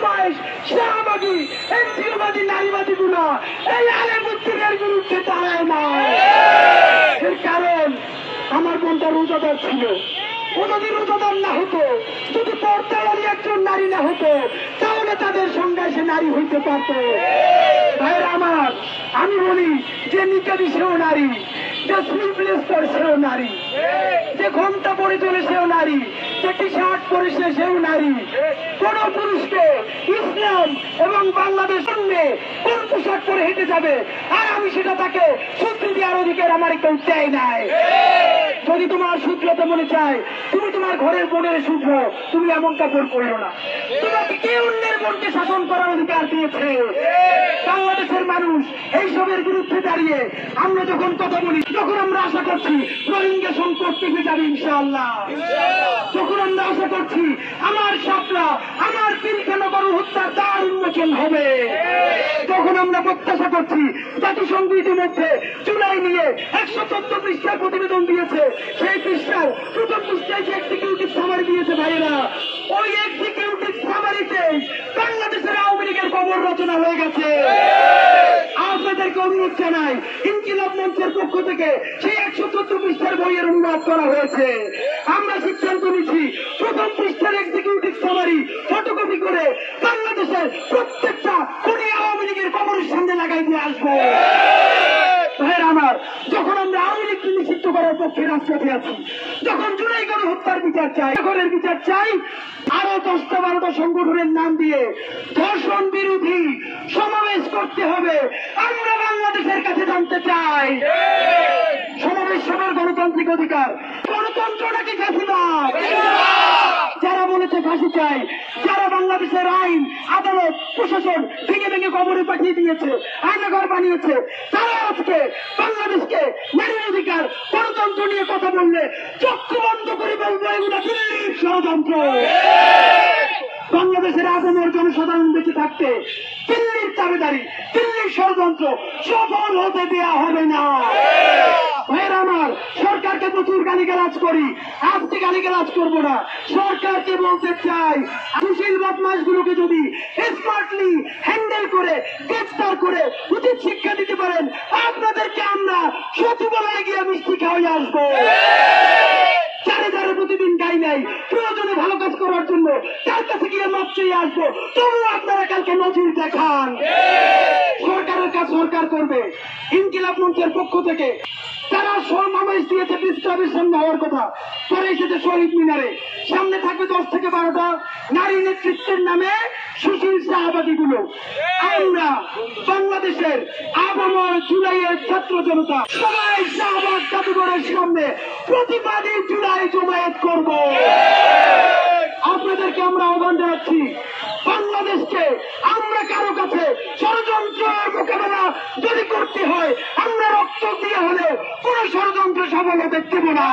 বদমাইশ শাহবাদী এনজিওবাদী নারীবাদী গুলো এই আলেমুদ্দিনের বিরুদ্ধে দাঁড়ায় না এর কারণ আমার বোনটা রোজাদার ছিল। ও যদি না হতো। যদি পর্দাওয়ালি একজন নারী না হতো, তাহলে তাদের সংজ্ঞায় সে নারী হইতে পারত। আমি বলি যে নিকাবি সেও নারী যে স্লিপলেস করে সেও নারী, যে ঘণ্টা পরে চলে সেও নারী, যে টি শার্ট পরে সে সেও নারী। কোন পুরুষকে ইসলাম এবং বাংলাদেশ সঙ্গে কোন পোশাক পরে হেঁটে যাবে? আর আমি সেটা তাকে সত্যি দেওয়ার অধিকার আমার কেউ চাই নাই। যদি তোমার সূত্রতে মনে চায়, তুমি তোমার ঘরের বোনের সূত্র, তুমি এমন কাপড় করিও না। তোমাকে কে অন্যের বোনকে শাসন করার অধিকার দিয়েছে? বাংলাদেশের মানুষ এইসবের বিরুদ্ধে দাঁড়িয়ে আমরা যখন কথা বলি যখন আমরা আশা করছি রোহিঙ্গা সংকট থেকে যাবে ইনশাআল্লাহ। যখন আমরা আশা করছি, আমার সাপলা আমার পিলখানা বড় হত্যার দ্বার উন্মোচন হবে। তখন আমরা প্রত্যাশা করছি। জাতিসংঘ ইতিমধ্যে জুলাই নিয়ে একশো চোদ্দ পৃষ্ঠার প্রতিবেদন দিয়েছে। সেই পৃষ্ঠার প্রথম পৃষ্ঠায় যে এক্সিকিউটিভ সামারি দিয়েছে ভাইয়েরা, ওই এক্সিকিউটিভ সামারিতে বাংলাদেশের আওয়ামী লীগের খবর রচনা হয়ে গেছে। আপনাদেরকে অনুরোধ জানাই, ইনকিলাব মঞ্চের পক্ষ থেকে সেই একশো চোদ্দ পৃষ্ঠার বইয়ের অনুবাদ করা হয়েছে। আমরা সিদ্ধান্ত নিচ্ছি প্রথম পৃষ্ঠার এক্সিকিউটিভ সামারি ফটোকপি আমার যখন আমরা আওয়ামী লীগকে নিষিদ্ধ করার পক্ষে রাজপথে আছি যখন জুলাই হত্যার বিচার চাই এখনের বিচার চাই আরও দশটা বারোটা সংগঠনের নাম দিয়ে ধর্ষণ বিরোধী সমাবেশ করতে হবে। আমরা বাংলাদেশের কাছে জানতে চাই সমাবেশ সবার গণতান্ত্রিক অধিকার গণতন্ত্র নাকি ফাঁসিবাদ যারা বলেছে ফাঁসি চাই। যারা বাংলাদেশের আইন, আদালত, প্রশাসন ভেঙে ভেঙে কবরে পাঠিয়ে দিয়েছে, আয়নাঘর বানিয়েছে, তারা আজকে বাংলাদেশকে নারীর অধিকার, গণতন্ত্র নিয়ে কথা বললে চক্ষু বন্ধ করে বলব, এগুলো দিল্লির ষড়যন্ত্র। বাংলাদেশের আগামের জনসাধারণ বেঁচে থাকতে দিল্লির দাবিদারি দিল্লির ষড়যন্ত্র সফল হতে দেয়া হবে না। আমার সরকারকে প্রচুর গালিগালাজ করি। আজকে গালিগালাজ করব না। সরকারকে বলতে চাই সুশীল বদমাস গুলোকে যদি স্মার্টলি হ্যান্ডেল করে, গ্রেফতার করে উচিত শিক্ষা দিতে পারেন, আপনাদেরকে আমরা সচিবালয়ে গিয়ে মিষ্টি খাওয়াই আসব। চারে চারে প্রতিদিন গাই নাই, প্রয়োজনে ভালো কাজ করার জন্য তার কাছে গিয়ে মাপ আসব। তবু আপনারা কালকে নজির দেখান। সরকারের কাজ সরকার করবে। ইনকিলাব মঞ্চের পক্ষ থেকে তারা সমাবেশ দিয়েছে বিস্তারের সামনে হওয়ার কথা। পরে এসেছে শহীদ মিনারে। সামনে থাকবে দশ থেকে বারোটা নারী নেতৃত্বের নামে সুশীল শাহবাদী গুলো আমরা বাংলাদেশের আবহাওয়ার জুলাইয়ের ছাত্র জনতা সবাই শাহবাগ জাদুঘরের সামনে প্রতিবাদী জুলাই জমায়েত করব। আপনাদেরকে আমরা আহ্বান জানাচ্ছি, বাংলাদেশকে আমরা কারও কাছে ষড়যন্ত্র মোকাবেলা যদি করতে হয় আমরা রক্ত দিয়ে হলে কোন ষড়যন্ত্র সফল দেখতে না।